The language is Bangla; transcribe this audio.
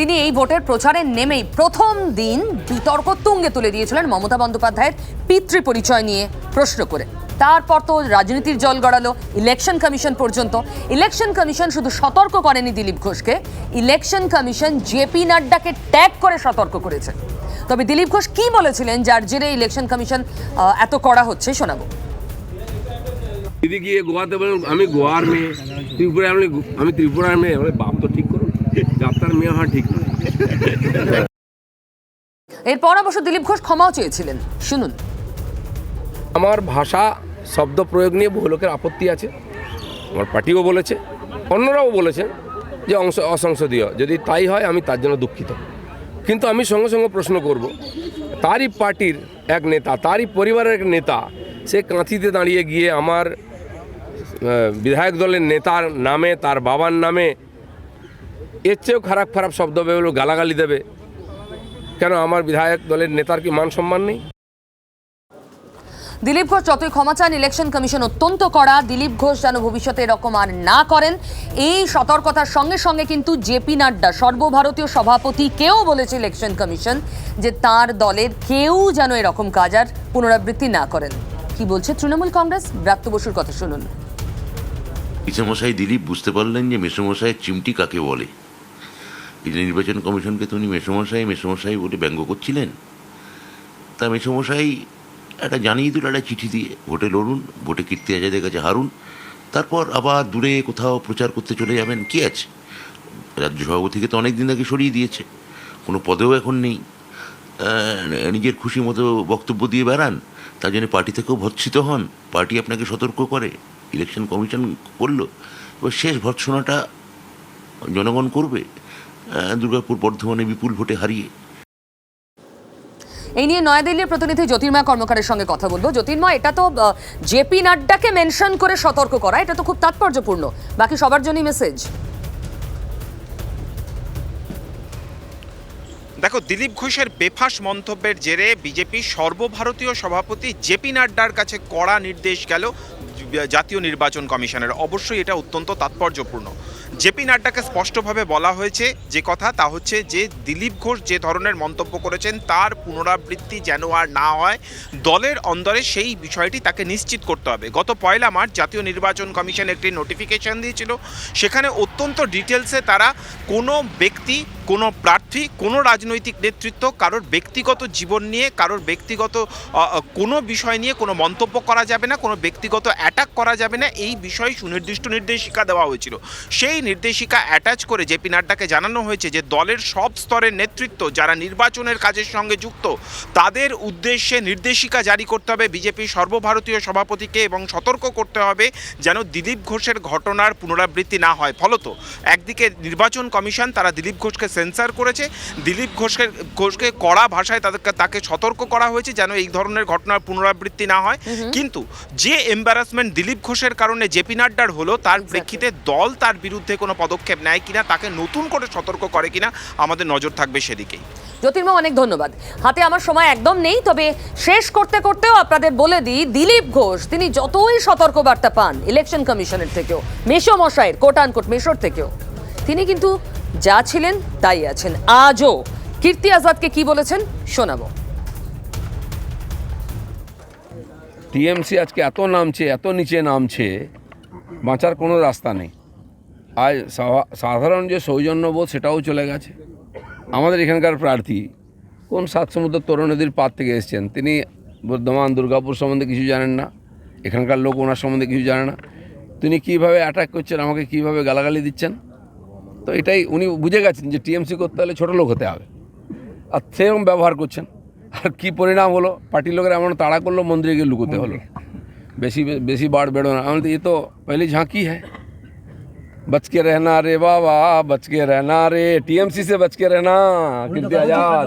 তিনি এই ভোটের প্রচারে নেমেই প্রথম দিন বিতর্ক তুঙ্গে তুলে দিয়েছিলেন মমতা বন্দ্যোপাধ্যায়ের পিতৃ পরিচয় নিয়ে প্রশ্ন করে। তারপর তো রাজনীতির জল গড়ালো, ইলেকশন কমিশন পর্যন্ত। ইলেকশন কমিশন শুধু সতর্ক করেনি দিলীপ ঘোষকে, ইলেকশন কমিশন জেপি নাড্ডাকে ট্যাগ করে সতর্ক করেছে। তবে দিলীপ ঘোষ কি বলেছিলেন, যার জেরে ইলেকশন কমিশন এত করা হচ্ছে শোনাবো। দিদি গিয়ে গোয়াতে বলেন, আমি গোয়ার মেয়ে, ত্রিপুরার আমি আমি ত্রিপুরার মেয়ে বাপ তো ঠিক আপনার মেয়ে হওয়া ঠিক নয় এরপর অবশ্য দিলীপ ঘোষ ক্ষমাও চেয়েছিলেন। শুনুন। আমার ভাষা শব্দ প্রয়োগ নিয়ে বহু লোকের আপত্তি আছে। আমার পার্টিও বলেছে অন্যরাও বলেছেন যে অংশ অসংসদীয়। যদি তাই হয় আমি তার জন্য দুঃখিত। কিন্তু আমি সঙ্গে সঙ্গে প্রশ্ন করব তারই পার্টির এক নেতা তারই পরিবারের এক নেতা সে কাঁথিতে দাঁড়িয়ে গিয়ে আমার বিধায়ক দলের নেতার নামে তার বাবার নামে এর চেয়েও খারাপ খারাপ শব্দ বেরোলো গালাগালি দেবে। কেন আমার বিধায়ক দলের নেতার কি মান সম্মান নেই? দিলীপ ঘোষ যতই ক্ষমা চান ইলেকশন কমিশন অত্যন্ত কড়া। দিলীপ ঘোষ যেন ভবিষ্যতে এরকম আর না করেন এই সতর্কতার সঙ্গে সঙ্গে কিন্তু জেপি নাড্ডা সর্বভারতীয় সভাপতি কেউ বলেছে ইলেকশন কমিশন যে তার দলের কেউ যেন এরকম কাজ আর পুনরাবৃত্তি না করেন। কি বলছে তৃণমূল কংগ্রেস? ব্রাত্য বসুর কথা শুনুন। মেসমশাই দিলীপ বুঝতে পারলেন যে মেসমশাইয়ের চিমটি কাকে বলে? নির্বাচন কমিশনকে তো উনি মেসমশাই মেসমশাই বলে ব্যঙ্গ করছিলেন। তা মেসমশাই একটা জানিয়ে দিল, একটা চিঠি দিয়ে, ভোটে লড়ুন, ভোটে কীর্তি আজাদের কাছে হারুন। তারপর আবার দূরে কোথাও প্রচার করতে চলে যাবেন, কি আছে? রাজ্য সভাপতিকে তো অনেক দিন আগে সরিয়ে দিয়েছে, কোনো পদেও এখন নেই। নিজের খুশি মতো বক্তব্য দিয়ে বেড়ান, তার জন্য পার্টি থেকেও ভৎসিত হন, পার্টি আপনাকে সতর্ক করে, ইলেকশন কমিশন করল, এবার শেষ ভর্ৎসনাটা জনগণ করবে। দুর্গাপুর বর্ধমানে বিপুল ভোটে হারিয়ে। এই নিয়ে নয়াদিল্লির প্রতিনিধি জ্যোতির্ময় কর্মকারের সঙ্গে কথা বলব। জ্যোতির্ময় এটা তো জেপি নাড্ডাকে মেনশন করে সতর্ক করা এটা তো খুব তাৎপর্যপূর্ণ। বাকি সবার জন্যই মেসেজ দেখো দিলীপ ঘোষের বেফাস মন্তব্যের জেরে বিজেপি সর্বভারতীয় সভাপতি জেপি নাড্ডার কাছে কড়া নির্দেশ গেল জাতীয় নির্বাচন কমিশনের। অবশ্যই এটা অত্যন্ত তাৎপর্যপূর্ণ। জেপি নাড্ডাকে স্পষ্টভাবে বলা হয়েছে যে কথা, তা হচ্ছে যে দিলীপ ঘোষ যে ধরনের মন্তব্য করেছেন, তার পুনরাবৃত্তি যেন আর না হয়, দলের অন্দরে সেই বিষয়টি তাকে নিশ্চিত করতে হবে। গত পয়লা মার্চ জাতীয় নির্বাচন কমিশন একটি নোটিফিকেশন দিয়েছিল। সেখানে অত্যন্ত ডিটেলসে তারা কোনো ব্যক্তি কোনো প্রার্থী, কোনো রাজনৈতিক নেতৃত্ব কারোর ব্যক্তিগত জীবন নিয়ে, কারোর ব্যক্তিগত কোনো বিষয় নিয়ে কোনো মন্তব্য করা যাবে না, কোনো ব্যক্তিগত অ্যাটাক করা যাবে না। এই বিষয়ে সুনির্দিষ্ট নির্দেশিকা দেওয়া হয়েছিল। সেই নির্দেশিকা অ্যাটাচ করে জেপি নাড্ডাকে জানানো হয়েছে যে দলের সব স্তরের নেতৃত্ব যারা নির্বাচনের কাজের সঙ্গে যুক্ত, তাদের উদ্দেশ্যে নির্দেশিকা জারি করতে হবে। বিজেপির সর্বভারতীয় সভাপতিকে এবং সতর্ক করতে হবে যেন দিলীপ ঘোষের ঘটনার পুনরাবৃত্তি না হয়। ফলত একদিকে নির্বাচন কমিশন, তারা দিলীপ ঘোষকে সেন্সার করেছে। দিলীপ ঘোষকে ঘোষকে কড়া ভাষায় তাদেরকে তাকে সতর্ক করা হয়েছে যেন এই ধরনের ঘটনার পুনরাবৃত্তি না হয়। কিন্তু যে এম্বারাসমেন্ট দিলীপ ঘোষের কারণে জেপি নাড্ডার হলো তার প্রেক্ষিতে দল তার বিরুদ্ধে কোনো পদক্ষেপ নেয় কিনা তাকে নতুন করে সতর্ক করে কিনা আমাদের নজর থাকবে সেদিকেই। জ্যোতির্ময় অনেক ধন্যবাদ। হাতে আমার সময় একদম নেই তবে শেষ করতে করতেও আপনাদের বলে দিই দিলীপ ঘোষ তিনি যতই সতর্কবার্তা পান ইলেকশন কমিশনের থেকেও মেশো মশাইয়ের কোট আনকোট মেশোর থেকেও তিনি কিন্তু যা ছিলেন তাই আছেন। আজও কীর্তি আজাদকে কি বলেছেন শোনাবো। টিএমসি আজকে এত নামছে, এত নিচে নামছে, বাঁচার কোনো রাস্তা নেই। আজ সাধারণ যে সৌজন্যবোধ সেটাও চলে গেছে। আমাদের এখানকার প্রার্থী কোন সাত সমুদ্র তরুণ নদীর পার থেকে এসেছেন? তিনি বর্ধমান, দুর্গাপুর সম্বন্ধে কিছু জানেন না। এখানকার লোক ওনার সম্বন্ধে কিছু জানে না। তিনি কীভাবে অ্যাটাক করছেন? আমাকে কীভাবে গালাগালি দিচ্ছেন? তো এটাই উনি বুঝে গেছেন যে টিএমসি করতে হলে ছোটো লোক হতে হবে আর সেরকম ব্যবহার করছেন আর কি পরিণাম হলো পার্টির লোকেরা এমন তাড়া করলো মন্দিরে গিয়ে লুকোতে হলো বেশি বেশি বাড় বেড়ো না আমি তো ये तो पहली झांकी है बच के रहना रे बाबा बच के रहना रे टीएमसी से बच के रहना कीर्ति आजाद